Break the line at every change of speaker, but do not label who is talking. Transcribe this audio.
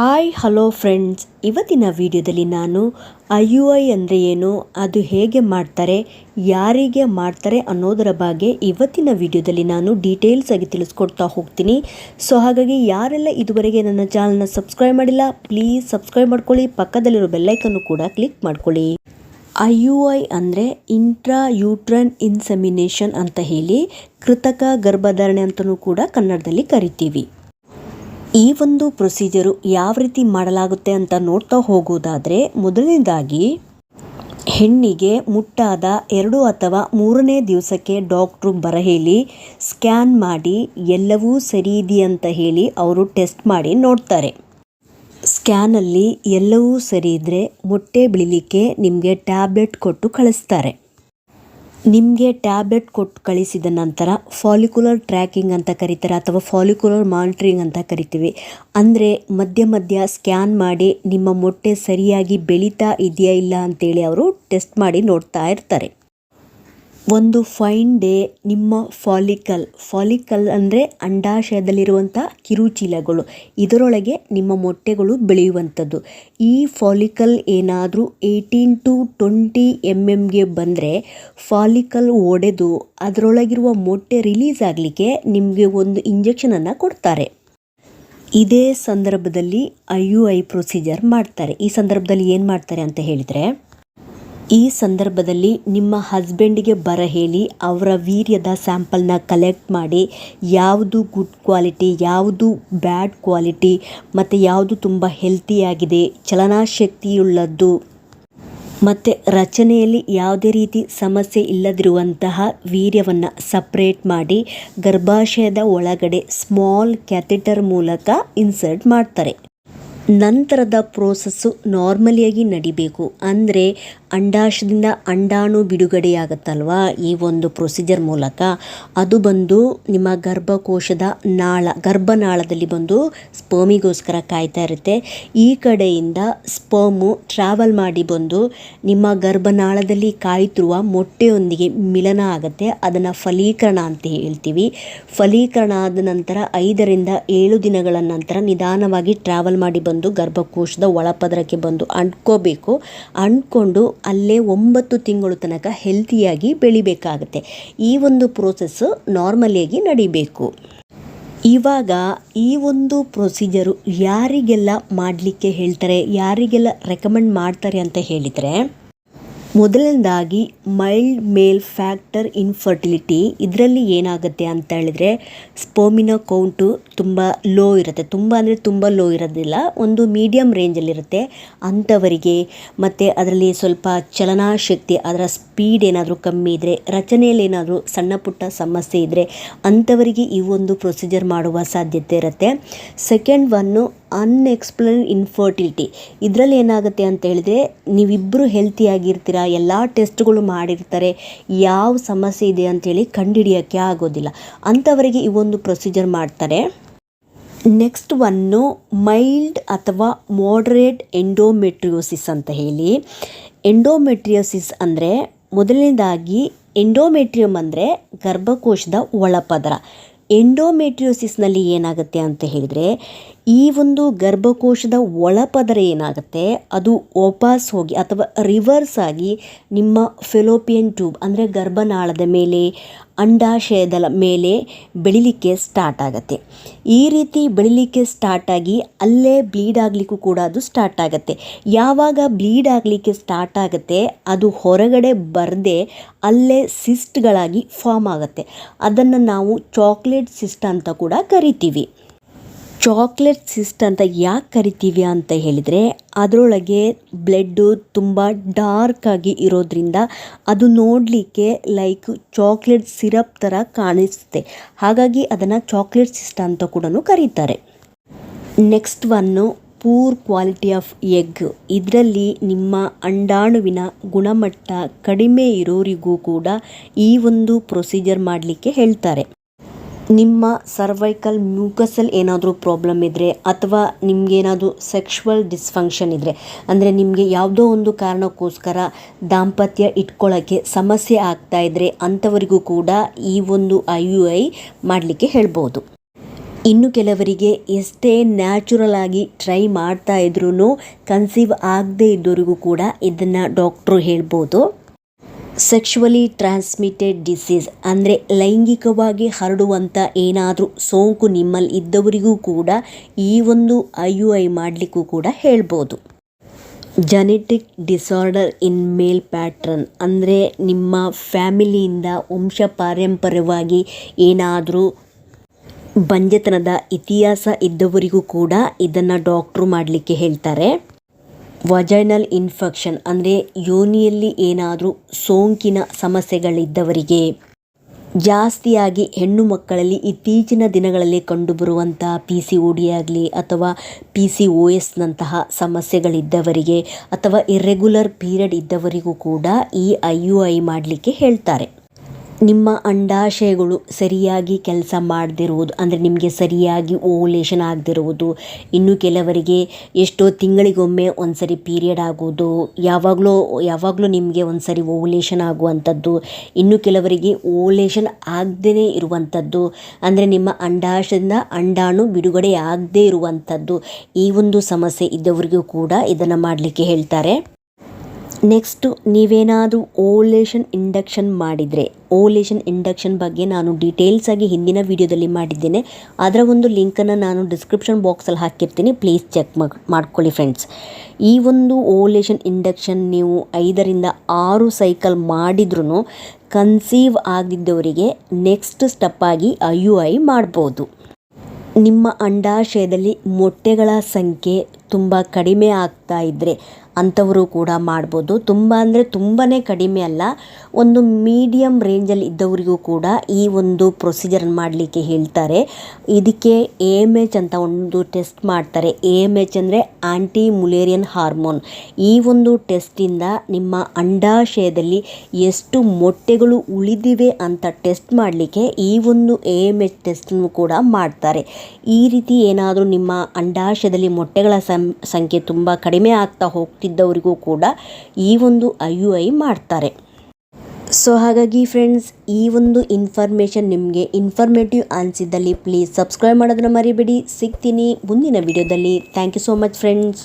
Hi hello friends ಇವತ್ತಿನ ವಿಡಿಯೋದಲ್ಲಿ ನಾನು ಐ ಯು ಐ ಅಂದರೆ ಏನು, ಅದು ಹೇಗೆ ಮಾಡ್ತಾರೆ, ಯಾರಿಗೆ ಮಾಡ್ತಾರೆ ಅನ್ನೋದರ ಬಗ್ಗೆ ಇವತ್ತಿನ ವಿಡಿಯೋದಲ್ಲಿ ನಾನು ಡೀಟೇಲ್ಸ್ ಆಗಿ ತಿಳಿಸ್ಕೊಡ್ತಾ ಹೋಗ್ತೀನಿ. ಸೊ ಹಾಗಾಗಿ ಯಾರೆಲ್ಲ ಇದುವರೆಗೆ ನನ್ನ ಚಾನಲ್ನ ಸಬ್ಸ್ಕ್ರೈಬ್ ಮಾಡಿಲ್ಲ ಪ್ಲೀಸ್ ಸಬ್ಸ್ಕ್ರೈಬ್ ಮಾಡ್ಕೊಳ್ಳಿ. ಪಕ್ಕದಲ್ಲಿರೋ ಬೆಲ್ಲೈಕನ್ನು ಕೂಡ ಕ್ಲಿಕ್ ಮಾಡ್ಕೊಳ್ಳಿ. ಐ ಯು ಐ ಅಂದರೆ ಇಂಟ್ರಾ ಯೂಟ್ರನ್ ಇನ್ಸೆಮಿನೇಷನ್ ಅಂತ ಹೇಳಿ ಕೃತಕ ಗರ್ಭಧಾರಣೆ ಅಂತಲೂ ಕೂಡ ಕನ್ನಡದಲ್ಲಿ ಕರಿತೀವಿ. ಈ ಒಂದು ಪ್ರೊಸೀಜರು ಯಾವ ರೀತಿ ಮಾಡಲಾಗುತ್ತೆ ಅಂತ ನೋಡ್ತಾ ಹೋಗುವುದಾದರೆ ಮೊದಲನೇದಾಗಿ ಹೆಣ್ಣಿಗೆ ಮುಟ್ಟಾದ ಎರಡು ಅಥವಾ ಮೂರನೇ ದಿವಸಕ್ಕೆ ಡಾಕ್ಟ್ರು ಬರಹೇಳಿ ಸ್ಕ್ಯಾನ್ ಮಾಡಿ ಎಲ್ಲವೂ ಸರಿ ಇದೆಯಂತ ಹೇಳಿ ಅವರು ಟೆಸ್ಟ್ ಮಾಡಿ ನೋಡ್ತಾರೆ. ಸ್ಕ್ಯಾನಲ್ಲಿ ಎಲ್ಲವೂ ಸರಿ ಇದ್ದರೆ ಮೊಟ್ಟೆ ಬೆಳಿಲಿಕ್ಕೆ ನಿಮಗೆ ಟ್ಯಾಬ್ಲೆಟ್ ಕೊಟ್ಟು ಕಳಿಸ್ತಾರೆ. ನಿಮಗೆ ಟ್ಯಾಬ್ಲೆಟ್ ಕೊಟ್ಟು ಕಳಿಸಿದ ನಂತರ ಫಾಲಿಕ್ಯುಲರ್ ಟ್ರ್ಯಾಕಿಂಗ್ ಅಂತ ಕರೀತಾರೆ ಅಥವಾ ಫಾಲಿಕ್ಯುಲರ್ ಮಾನಿಟ್ರಿಂಗ್ ಅಂತ ಕರಿತೀವಿ. ಅಂದರೆ ಮಧ್ಯ ಮಧ್ಯ ಸ್ಕ್ಯಾನ್ ಮಾಡಿ ನಿಮ್ಮ ಮೊಟ್ಟೆ ಸರಿಯಾಗಿ ಬೆಳೀತಾ ಇದೆಯಾ ಇಲ್ಲ ಅಂತೇಳಿ ಅವರು ಟೆಸ್ಟ್ ಮಾಡಿ ನೋಡ್ತಾ ಇರ್ತಾರೆ. ಒಂದು ಫೈನ್ ಡೇ ನಿಮ್ಮ ಫಾಲಿಕಲ್. ಫಾಲಿಕಲ್ ಅಂದರೆ ಅಂಡಾಶಯದಲ್ಲಿರುವಂಥ ಕಿರುಚೀಲಗಳು. ಇದರೊಳಗೆ ನಿಮ್ಮ ಮೊಟ್ಟೆಗಳು ಬೆಳೆಯುವಂಥದ್ದು. ಈ ಫಾಲಿಕಲ್ ಏನಾದರೂ ಏಯ್ಟೀನ್ ಟು ಟ್ವೆಂಟಿ ಎಂ ಎಮ್ಗೆ ಬಂದರೆ ಫಾಲಿಕಲ್ ಒಡೆದು ಅದರೊಳಗಿರುವ ಮೊಟ್ಟೆ ರಿಲೀಸ್ ಆಗಲಿಕ್ಕೆ ನಿಮಗೆ ಒಂದು ಇಂಜೆಕ್ಷನನ್ನು ಕೊಡ್ತಾರೆ. ಇದೇ ಸಂದರ್ಭದಲ್ಲಿ ಐ ಯು ಐ ಪ್ರೊಸೀಜರ್ ಮಾಡ್ತಾರೆ. ಈ ಸಂದರ್ಭದಲ್ಲಿ ಏನು ಮಾಡ್ತಾರೆ ಅಂತ ಹೇಳಿದರೆ ಈ ಸಂದರ್ಭದಲ್ಲಿ ನಿಮ್ಮ ಹಸ್ಬೆಂಡಿಗೆ ಬರ ಹೇಳಿ ಅವರ ವೀರ್ಯದ ಸ್ಯಾಂಪಲ್ನ ಕಲೆಕ್ಟ್ ಮಾಡಿ ಯಾವುದು ಗುಡ್ ಕ್ವಾಲಿಟಿ, ಯಾವುದು ಬ್ಯಾಡ್ ಕ್ವಾಲಿಟಿ ಮತ್ತು ಯಾವುದು ತುಂಬ ಹೆಲ್ತಿಯಾಗಿದೆ ಚಲನಾಶಕ್ತಿಯುಳ್ಳದ್ದು ಮತ್ತು ರಚನೆಯಲ್ಲಿ ಯಾವುದೇ ರೀತಿ ಸಮಸ್ಯೆ ಇಲ್ಲದಿರುವಂತಹ ವೀರ್ಯವನ್ನು ಸಪ್ರೇಟ್ ಮಾಡಿ ಗರ್ಭಾಶಯದ ಒಳಗಡೆ ಸ್ಮಾಲ್ ಕ್ಯಾಥೆಟರ್ ಮೂಲಕ ಇನ್ಸರ್ಟ್ ಮಾಡ್ತಾರೆ. ನಂತರದ ಪ್ರೋಸೆಸ್ಸು ನಾರ್ಮಲಿಯಾಗಿ ನಡಿಬೇಕು. ಅಂದರೆ ಅಂಡಾಶದಿಂದ ಅಂಡಾಣು ಬಿಡುಗಡೆಯಾಗುತ್ತಲ್ವಾ ಈ ಒಂದು ಪ್ರೊಸೀಜರ್ ಮೂಲಕ. ಅದು ಬಂದು ನಿಮ್ಮ ಗರ್ಭಕೋಶದ ನಾಳ, ಗರ್ಭನಾಳದಲ್ಲಿ ಬಂದು ಸ್ಪರ್ಮಿಗೋಸ್ಕರ ಕಾಯ್ತಾ ಇರುತ್ತೆ. ಈ ಕಡೆಯಿಂದ ಸ್ಪರ್ಮು ಟ್ರಾವೆಲ್ ಮಾಡಿ ಬಂದು ನಿಮ್ಮ ಗರ್ಭನಾಳದಲ್ಲಿ ಕಾಯ್ತಿರುವ ಮೊಟ್ಟೆಯೊಂದಿಗೆ ಮಿಲನ ಆಗುತ್ತೆ. ಅದನ್ನು ಫಲೀಕರಣ ಅಂತ ಹೇಳ್ತೀವಿ. ಫಲೀಕರಣ ಆದ ನಂತರ ಐದರಿಂದ ಏಳು ದಿನಗಳ ನಂತರ ನಿಧಾನವಾಗಿ ಟ್ರಾವೆಲ್ ಮಾಡಿ ಬಂದು ಗರ್ಭಕೋಶದ ಒಳಪದರಕ್ಕೆ ಬಂದು ಅಂಟ್ಕೋಬೇಕು. ಅಂಟ್ಕೊಂಡು ಅಲ್ಲೇ ಒಂಬತ್ತು ತಿಂಗಳು ತನಕ ಹೆಲ್ತಿಯಾಗಿ ಬೆಳಿಬೇಕಾಗತ್ತೆ. ಈ ಒಂದು ಪ್ರೋಸೆಸ್ಸು ನಾರ್ಮಲಿಯಾಗಿ ನಡಿಬೇಕು. ಇವಾಗ ಈ ಒಂದು ಪ್ರೊಸೀಜರು ಯಾರಿಗೆಲ್ಲ ಮಾಡಲಿಕ್ಕೆ ಹೇಳ್ತಾರೆ, ಯಾರಿಗೆಲ್ಲ ರೆಕಮೆಂಡ್ ಮಾಡ್ತಾರೆ ಅಂತ ಹೇಳಿದರೆ ಮೊದಲನೇದಾಗಿ ಮೈಲ್ಡ್ ಮೇಲ್ ಫ್ಯಾಕ್ಟರ್ ಇನ್ಫರ್ಟಿಲಿಟಿ ಇದರಲ್ಲಿ ಏನಾಗುತ್ತೆ ಅಂತ ಹೇಳಿದ್ರೆ ಸ್ಪೋಮಿನ ಕೌಂಟು ತುಂಬ ಲೋ ಇರುತ್ತೆ. ತುಂಬ ಅಂದರೆ ತುಂಬ ಲೋ ಇರೋದಿಲ್ಲ. ಒಂದು ಮೀಡಿಯಮ್ ರೇಂಜಲ್ಲಿರುತ್ತೆ ಅಂಥವರಿಗೆ ಮತ್ತು ಅದರಲ್ಲಿ ಸ್ವಲ್ಪ ಚಲನಾಶಕ್ತಿ, ಅದರ ಸ್ಪೀಡ್ ಏನಾದರೂ ಕಮ್ಮಿ ಇದ್ದರೆ ರಚನೆಯಲ್ಲಿ ಏನಾದರೂ ಸಣ್ಣ ಪುಟ್ಟ ಸಮಸ್ಯೆ ಇದ್ದರೆ ಅಂಥವರಿಗೆ ಈ ಒಂದು ಪ್ರೊಸೀಜರ್ ಮಾಡುವ ಸಾಧ್ಯತೆ ಇರುತ್ತೆ. ಸೆಕೆಂಡ್ ಒನ್ನು ಅನ್ಎಕ್ಸ್ಪ್ಲೇನ್ ಇನ್ಫರ್ಟಿಲಿಟಿ ಇದರಲ್ಲಿ ಏನಾಗುತ್ತೆ ಅಂತ ಹೇಳಿದ್ರೆ ನೀವಿಬ್ಬರು ಹೆಲ್ತಿಯಾಗಿರ್ತೀರ ಎಲ್ಲ ಟೆಸ್ಟ್ಗಳು ಮಾಡಿರ್ತಾರೆ, ಯಾವ ಸಮಸ್ಯೆ ಇದೆ ಅಂತೇಳಿ ಕಂಡುಹಿಡಿಯೋಕ್ಕೆ ಆಗೋದಿಲ್ಲ. ಅಂಥವರಿಗೆ ಈ ಒಂದು ಪ್ರೊಸೀಜರ್ ಮಾಡ್ತಾರೆ. ನೆಕ್ಸ್ಟ್ ಒನ್ನು ಮೈಲ್ಡ್ ಅಥವಾ ಮಾಡ್ರೇಟ್ ಎಂಡೋಮೆಟ್ರಿಯೋಸಿಸ್ ಅಂತ ಹೇಳಿ. ಎಂಡೋಮೆಟ್ರಿಯೋಸಿಸ್ ಅಂದರೆ ಮೊದಲನೇದಾಗಿ ಎಂಡೋಮೆಟ್ರಿಯಮ್ ಅಂದರೆ ಗರ್ಭಕೋಶದ ಒಳಪದರ. ಎಂಡೋಮೆಟ್ರಿಯೋಸಿಸ್ನಲ್ಲಿ ಏನಾಗುತ್ತೆ ಅಂತ ಹೇಳಿದರೆ ಈ ಒಂದು ಗರ್ಭಕೋಶದ ಒಳಪದರ ಏನಾಗುತ್ತೆ? ಅದು ವಾಪಸ್ ಹೋಗಿ ಅಥವಾ ರಿವರ್ಸ್ ಆಗಿ ನಿಮ್ಮ ಫೆಲೋಪಿಯನ್ ಟ್ಯೂಬ್ ಅಂದರೆ ಗರ್ಭನಾಳದ ಮೇಲೆ ಅಂಡಾಶಯದ ಮೇಲೆ ಬೆಳಿಲಿಕ್ಕೆ ಸ್ಟಾರ್ಟ್ ಆಗುತ್ತೆ. ಈ ರೀತಿ ಬೆಳಿಲಿಕ್ಕೆ ಸ್ಟಾರ್ಟ್ ಆಗಿ ಅಲ್ಲೇ ಬ್ಲೀಡ್ ಆಗಲಿಕ್ಕೂ ಕೂಡ ಅದು ಸ್ಟಾರ್ಟ್ ಆಗುತ್ತೆ. ಯಾವಾಗ ಬ್ಲೀಡ್ ಆಗಲಿಕ್ಕೆ ಸ್ಟಾರ್ಟ್ ಆಗುತ್ತೆ? ಅದು ಹೊರಗಡೆ ಬರದೆ ಅಲ್ಲೇ ಸಿಸ್ಟ್ಗಳಾಗಿ ಫಾರ್ಮ್ ಆಗುತ್ತೆ. ಅದನ್ನು ನಾವು ಚಾಕ್ಲೇಟ್ ಸಿಸ್ಟ್ ಅಂತ ಕೂಡ ಕರಿತೀವಿ. ಚಾಕ್ಲೇಟ್ ಸಿಸ್ಟ್ ಅಂತ ಯಾಕೆ ಕರಿತೀವಿ ಅಂತ ಹೇಳಿದರೆ, ಅದರೊಳಗೆ ಬ್ಲಡ್ಡು ತುಂಬ ಡಾರ್ಕ್ ಆಗಿ ಇರೋದ್ರಿಂದ ಅದು ನೋಡಲಿಕ್ಕೆ ಲೈಕ್ ಚಾಕ್ಲೇಟ್ ಸಿರಪ್ ಥರ ಕಾಣಿಸುತ್ತೆ. ಹಾಗಾಗಿ ಅದನ್ನು ಚಾಕ್ಲೇಟ್ ಸಿಸ್ಟ್ ಅಂತ ಕೂಡ ಕರೀತಾರೆ. Next one poor quality of egg. ಇದರಲ್ಲಿ ನಿಮ್ಮ ಅಂಡಾಣುವಿನ ಗುಣಮಟ್ಟ ಕಡಿಮೆ ಇರೋರಿಗೂ ಕೂಡ ಈ ಒಂದು ಪ್ರೊಸೀಜರ್ ಮಾಡಲಿಕ್ಕೆ ಹೇಳ್ತಾರೆ. ನಿಮ್ಮ ಸರ್ವೈಕಲ್ ಮ್ಯೂಕಸಲ್ಲಿ ಏನಾದರೂ ಪ್ರಾಬ್ಲಮ್ ಇದ್ದರೆ ಅಥವಾ ನಿಮಗೇನಾದರೂ ಸೆಕ್ಷುವಲ್ ಡಿಸ್ಫಂಕ್ಷನ್ ಇದ್ದರೆ ಅಂದರೆ ನಿಮಗೆ ಯಾವುದೋ ಒಂದು ಕಾರಣಕ್ಕೋಸ್ಕರ ದಾಂಪತ್ಯ ಇಟ್ಕೊಳ್ಳೋಕ್ಕೆ ಸಮಸ್ಯೆ ಆಗ್ತಾ ಇದ್ದರೆ ಅಂಥವರಿಗೂ ಕೂಡ ಈ ಒಂದು ಐ ಯು ಐ ಮಾಡಲಿಕ್ಕೆ ಹೇಳ್ಬೋದು. ಇನ್ನು ಕೆಲವರಿಗೆ ಎಷ್ಟೇ ನ್ಯಾಚುರಲ್ ಆಗಿ ಟ್ರೈ ಮಾಡ್ತಾ ಇದ್ರೂ ಕನ್ಸೀವ್ ಆಗದೇ ಇದ್ದವರಿಗೂ ಕೂಡ ಇದನ್ನು ಡಾಕ್ಟ್ರು ಹೇಳ್ಬೋದು. ಸೆಕ್ಷುವಲಿ ಟ್ರಾನ್ಸ್ಮಿಟೆಡ್ ಡಿಸೀಸ್ ಅಂದರೆ ಲೈಂಗಿಕವಾಗಿ ಹರಡುವಂಥ ಏನಾದರೂ ಸೋಂಕು ನಿಮ್ಮಲ್ಲಿ ಇದ್ದವರಿಗೂ ಕೂಡ ಈ ಒಂದು ಐ ಯು ಐ ಮಾಡಲಿಕ್ಕೂ ಕೂಡ ಹೇಳ್ಬೋದು. Genetic disorder in male pattern ಅಂದರೆ ನಿಮ್ಮ ಫ್ಯಾಮಿಲಿಯಿಂದ ವಂಶ ಪಾರಂಪರ್ಯವಾಗಿ ಏನಾದರೂ ಬಂಜೆತನದ ಇತಿಹಾಸ ಇದ್ದವರಿಗೂ ಕೂಡ ಇದನ್ನು ಡಾಕ್ಟ್ರು ಮಾಡಲಿಕ್ಕೆ ಹೇಳ್ತಾರೆ. ವಜೈನಲ್ ಇನ್ಫೆಕ್ಷನ್ ಅಂದರೆ ಯೋನಿಯಲ್ಲಿ ಏನಾದರೂ ಸೋಂಕಿನ ಸಮಸ್ಯೆಗಳಿದ್ದವರಿಗೆ. ಜಾಸ್ತಿಯಾಗಿ ಹೆಣ್ಣು ಮಕ್ಕಳಲ್ಲಿ ಇತ್ತೀಚಿನ ದಿನಗಳಲ್ಲಿ ಕಂಡುಬರುವಂಥ ಪಿ ಸಿ ಒ ಡಿ ಆಗಲಿ ಅಥವಾ ಪಿ ಸಿ ಒ ಎಸ್ನಂತಹ ಸಮಸ್ಯೆಗಳಿದ್ದವರಿಗೆ ಅಥವಾ ಇರ್ರೆಗ್ಯುಲರ್ ಪೀರಿಯಡ್ ಇದ್ದವರಿಗೂ ಕೂಡ ಈ ಐ ಯು ಐ ಮಾಡಲಿಕ್ಕೆ ಹೇಳ್ತಾರೆ. ನಿಮ್ಮ ಅಂಡಾಶಯಗಳು ಸರಿಯಾಗಿ ಕೆಲಸ ಮಾಡದಿರುವುದು, ಅಂದರೆ ನಿಮಗೆ ಸರಿಯಾಗಿ ಓವುಲೇಷನ್ ಆಗದಿರುವುದು, ಇನ್ನು ಕೆಲವರಿಗೆ ಎಷ್ಟೋ ತಿಂಗಳಿಗೊಮ್ಮೆ ಒಂದು ಸರಿ ಪೀರಿಯಡ್ ಆಗೋದು, ಯಾವಾಗಲೂ ಯಾವಾಗಲೂ ನಿಮಗೆ ಒಂದು ಸರಿ ಓವುಲೇಷನ್ ಆಗುವಂಥದ್ದು, ಇನ್ನು ಕೆಲವರಿಗೆ ಓವುಲೇಷನ್ ಆಗದೇ ಇರುವಂಥದ್ದು, ಅಂದರೆ ನಿಮ್ಮ ಅಂಡಾಶಯದಿಂದ ಅಂಡಾಣು ಬಿಡುಗಡೆ ಆಗದೇ ಇರುವಂಥದ್ದು, ಈ ಒಂದು ಸಮಸ್ಯೆ ಇದ್ದವರಿಗೂ ಕೂಡ ಇದನ್ನು ಮಾಡಲಿಕ್ಕೆ ಹೇಳ್ತಾರೆ. ನೆಕ್ಸ್ಟು ನೀವೇನಾದರೂ ಓಲೇಷನ್ ಇಂಡಕ್ಷನ್ ಮಾಡಿದರೆ ಓಲೇಷನ್ ಇಂಡಕ್ಷನ್ ಬಗ್ಗೆ ನಾನು ಡೀಟೇಲ್ಸಾಗಿ ಹಿಂದಿನ ವಿಡಿಯೋದಲ್ಲಿ ಮಾಡಿದ್ದೇನೆ. ಅದರ ಒಂದು ಲಿಂಕನ್ನು ನಾನು ಡಿಸ್ಕ್ರಿಪ್ಷನ್ ಬಾಕ್ಸಲ್ಲಿ ಹಾಕಿರ್ತೀನಿ. ಪ್ಲೀಸ್ ಚೆಕ್ ಮಾಡ್ಕೊಳ್ಳಿ ಫ್ರೆಂಡ್ಸ್ ಈ ಒಂದು ಓಲೇಷನ್ ಇಂಡಕ್ಷನ್ ನೀವು ಐದರಿಂದ ಆರು ಸೈಕಲ್ ಮಾಡಿದ್ರೂ ಕನ್ಸೀವ್ ಆಗಿದ್ದವರಿಗೆ ನೆಕ್ಸ್ಟ್ ಸ್ಟೆಪ್ಪಾಗಿ ಐ ಯು ಐ ಮಾಡ್ಬೋದು. ನಿಮ್ಮ ಅಂಡಾಶಯದಲ್ಲಿ ಮೊಟ್ಟೆಗಳ ಸಂಖ್ಯೆ ತುಂಬ ಕಡಿಮೆ ಆಗ್ತಾ ಇದ್ದರೆ ಅಂಥವರು ಕೂಡ ಮಾಡ್ಬೋದು. ತುಂಬ ಅಂದರೆ ತುಂಬಾ ಕಡಿಮೆ ಅಲ್ಲ, ಒಂದು ಮೀಡಿಯಮ್ ರೇಂಜಲ್ಲಿ ಇದ್ದವರಿಗೂ ಕೂಡ ಈ ಒಂದು ಪ್ರೊಸೀಜರನ್ನು ಮಾಡಲಿಕ್ಕೆ ಹೇಳ್ತಾರೆ. ಇದಕ್ಕೆ ಎ ಎಂ ಎಚ್ ಅಂತ ಒಂದು ಟೆಸ್ಟ್ ಮಾಡ್ತಾರೆ. ಎ ಎಂ ಎಚ್ ಅಂದರೆ ಆ್ಯಂಟಿ ಮುಲೇರಿಯನ್ ಹಾರ್ಮೋನ್ ಈ ಒಂದು ಟೆಸ್ಟಿಂದ ನಿಮ್ಮ ಅಂಡಾಶಯದಲ್ಲಿ ಎಷ್ಟು ಮೊಟ್ಟೆಗಳು ಉಳಿದಿವೆ ಅಂತ ಟೆಸ್ಟ್ ಮಾಡಲಿಕ್ಕೆ ಈ ಒಂದು ಎ ಎಂ ಎಚ್ ಟೆಸ್ಟನ್ನು ಕೂಡ ಮಾಡ್ತಾರೆ. ಈ ರೀತಿ ಏನಾದರೂ ನಿಮ್ಮ ಅಂಡಾಶಯದಲ್ಲಿ ಮೊಟ್ಟೆಗಳ ಸಂಖ್ಯೆ ತುಂಬ ಕಡಿಮೆ ಆಗ್ತಾ ಹೋಗ್ತಿದ್ದವರಿಗೂ ಕೂಡ ಈ ಒಂದು ಐ ಯು ಐ ಮಾಡ್ತಾರೆ. ಸೊ ಹಾಗಾಗಿ ಫ್ರೆಂಡ್ಸ್ ಈ ಒಂದು ಇನ್ಫಾರ್ಮೇಷನ್ ನಿಮಗೆ ಇನ್ಫಾರ್ಮೇಟಿವ್ ಅನಿಸಿದ್ದಲ್ಲಿ ಪ್ಲೀಸ್ ಸಬ್ಸ್ಕ್ರೈಬ್ ಮಾಡೋದನ್ನು ಮರಿಬೇಡಿ. ಸಿಗ್ತೀನಿ ಮುಂದಿನ ವಿಡಿಯೋದಲ್ಲಿ thank you so much friends